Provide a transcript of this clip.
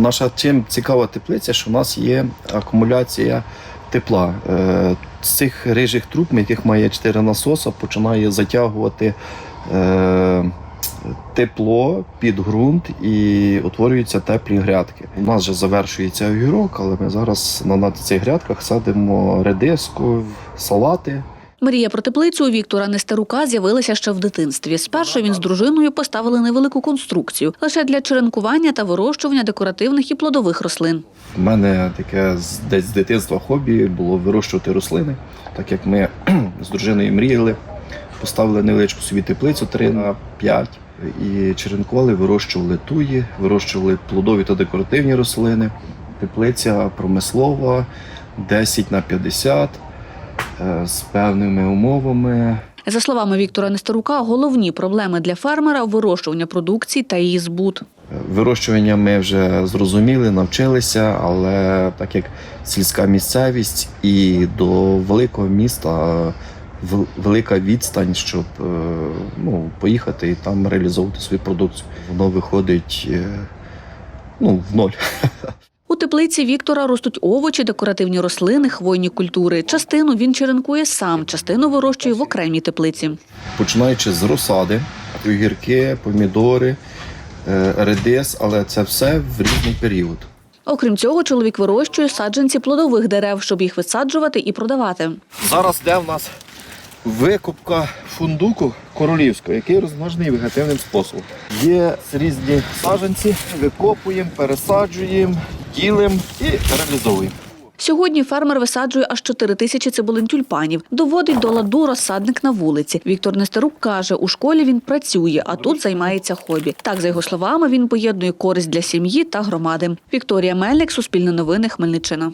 Наша чим цікава теплиця, що у нас є акумуляція тепла. Е, З цих рижих труб, яких має 4 насоса, починає затягувати е, тепло під ґрунт і утворюються теплі грядки. У нас вже завершується огірок, але ми зараз на цих грядках садимо редиску, салати. Мрія про теплицю у Віктора Нестерука з'явилася ще в дитинстві. Спершу він з дружиною поставили невелику конструкцію лише для черенкування та вирощування декоративних і плодових рослин. У мене таке десь з дитинства хобі було вирощувати рослини, так як ми з дружиною мріяли, поставили невеличку собі теплицю 3 на 5 і черенкували, вирощували туї, вирощували плодові та декоративні рослини. Теплиця промислова 10 на 50 е, з певними умовами. За словами Віктора Нестерука, головні проблеми для фермера вирощування продукції та її збут. Вирощування ми вже зрозуміли, навчилися, але так як сільська місцевість і до великого міста е, велика відстань, щоб е, ну, поїхати і там реалізовувати свою продукцію. Воно виходить е, ну, в ноль. У теплиці Віктора ростуть овочі, декоративні рослини, хвойні культури. Частину він черенкує сам, частину вирощує в окремій теплиці. Починаючи з розсади, огірки, помідори, е, редис, але це все в різний період. Окрім цього, чоловік вирощує саджанці плодових дерев, щоб їх висаджувати і продавати. Зараз де в нас викупка фундуку королівського, який розмножений вегетативним способом. Є різні саджанці, викопуємо, пересаджуємо, ділимо і реалізовуємо. Сьогодні фермер висаджує аж 4 тисячі цибулин тюльпанів. Доводить до ладу розсадник на вулиці. Віктор Нестерук каже, у школі він працює, а тут займається хобі. Так, за його словами, він поєднує користь для сім'ї та громади. Вікторія Мельник, Суспільне новини, Хмельниччина.